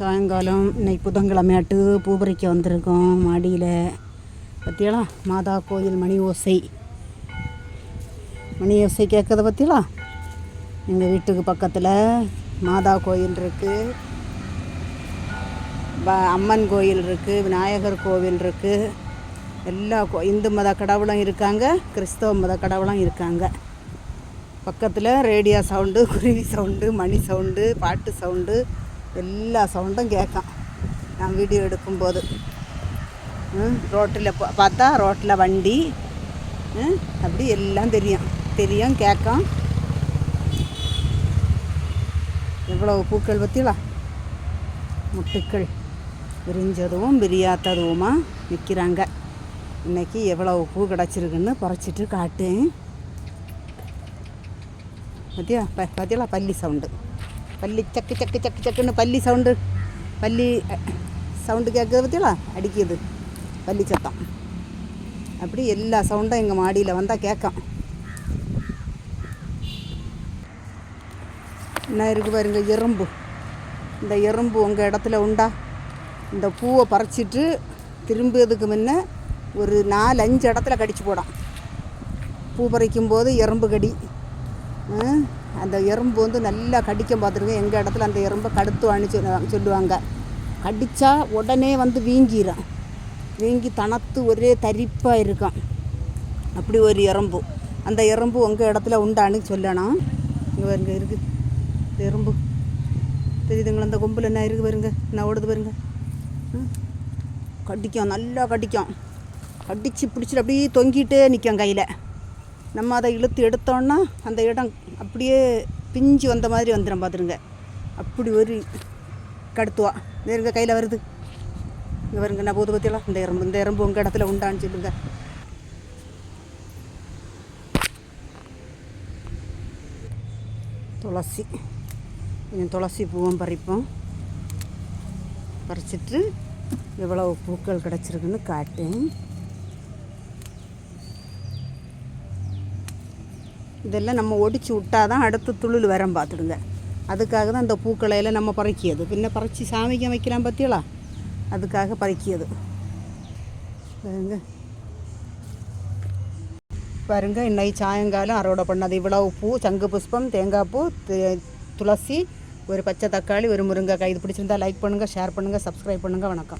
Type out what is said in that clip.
சாயங்காலம் இன்னைக்கு புதன்கிழமையாட்டு பூ பறிக்க வந்திருக்கோம். மாடியில் பற்றியலா மாதா கோயில் மணி ஓசை. மணி ஓசை கேட்கறத பற்றியலா எங்கள் வீட்டுக்கு பக்கத்தில் மாதா கோயில் இருக்குது அம்மன் கோயில் இருக்குது விநாயகர் கோவில் இருக்குது எல்லா கோ இந்து மத கடவுளும் இருக்காங்க கிறிஸ்தவ மத கடவுளும் இருக்காங்க. பக்கத்தில் ரேடியோ சவுண்டு குருவி சவுண்டு மணி சவுண்டு பாட்டு சவுண்டு எல்லா சவுண்டும் கேட்கும் நான் வீடியோ எடுக்கும்போது ரோட்டில் பார்த்தா ரோட்டில் வண்டி அப்படி எல்லாம் தெரியும் தெரியும் கேட்கும் எவ்வளவு பூக்கள் பற்றிலா முட்டுக்கள் விரிஞ்சதும் விரியாத்ததுமா விற்கிறாங்க இன்னைக்கு எவ்வளவு பூ கிடச்சிருக்குன்னு பறிச்சிட்டு காட்டு பார்த்தியா ப பார்த்தியாலா பள்ளி சவுண்டு பல்லி சக்கு சக்கு சக்கு சக்குன்னு பல்லி சவுண்டு பல்லி சவுண்டு கேட்குறது பார்த்தியாலா அடிக்குது பல்லி சத்தம் அப்படி எல்லா சவுண்டும் எங்கள் மாடியில் வந்தால் கேட்கும் என்ன இருக்குது பாருங்க எறும்பு இந்த எறும்பு உங்கள் இடத்துல உண்டா இந்த பூவை பறிச்சிட்டு திரும்பியதுக்கு முன்ன ஒரு நாலு அஞ்சு இடத்துல கடிச்சு போடும் பூ பறிக்கும் போது எறும்பு கடி அந்த எறும்பு வந்து நல்லா கடிக்க பார்த்துருங்க. எங்கள் இடத்துல அந்த எறும்பை கடுத்து அணிச்சு சொல்லுவாங்க. கடித்தா உடனே வந்து வீங்கிடும் வீங்கி தனத்து ஒரே தரிப்பாக இருக்கும். அப்படி ஒரு எறும்பு. அந்த எறும்பு உங்கள் இடத்துல உண்டான்னு சொல்லணும். இங்கே பாருங்க இருக்குது இந்த எறும்பு. தெரியுதுங்களா? அந்த கொம்பில் என்ன இருக்குது பாருங்க? என்ன ஓடுது பாருங்க? ம். கடிக்கும் நல்லா கடிக்கும். கடிச்சு பிடிச்சிட்டு அப்படியே தொங்கிட்டே நிற்கும் கையில். நம்ம அதை இழுத்து எடுத்தோன்னா அந்த இடம் அப்படியே பிஞ்சு வந்த மாதிரி வந்துடும் பார்த்துருங்க. அப்படி ஒரு கடுத்துவா. இந்த இருங்க கையில் வருது. இங்கே வருங்க நான் போது பற்றியெல்லாம் இந்த எறும்பு இந்த எறும்பு உங்கள் இடத்துல உண்டான்னு சொல்லுங்க. துளசி. கொஞ்சம் துளசி பூவும் பறிப்போம். பறிச்சிட்டு எவ்வளவு பூக்கள் கிடச்சிருக்குன்னு காட்டேன் இதெல்லாம் நம்ம ஒடிச்சு விட்டால் தான் அடுத்த துளில் வரம் பார்த்துடுங்க. அதுக்காக தான் இந்த பூக்களையெல்லாம் நம்ம பறிக்கியது. பின்ன பறித்து சாமிக்கு வைக்கலாம் பற்றியலா அதுக்காக பறிக்கியது. பாருங்க. பாருங்க இன்னைக்கு சாயங்காலம் அறுவடை பண்ணது இவ்வளவு பூ சங்கு புஷ்பம் தேங்காய் பூ துளசி ஒரு பச்சை தக்காளி ஒரு முருங்கைக்காய். இது பிடிச்சிருந்தா லைக் பண்ணுங்கள் ஷேர் பண்ணுங்கள் சப்ஸ்கிரைப் பண்ணுங்கள் வணக்கம்.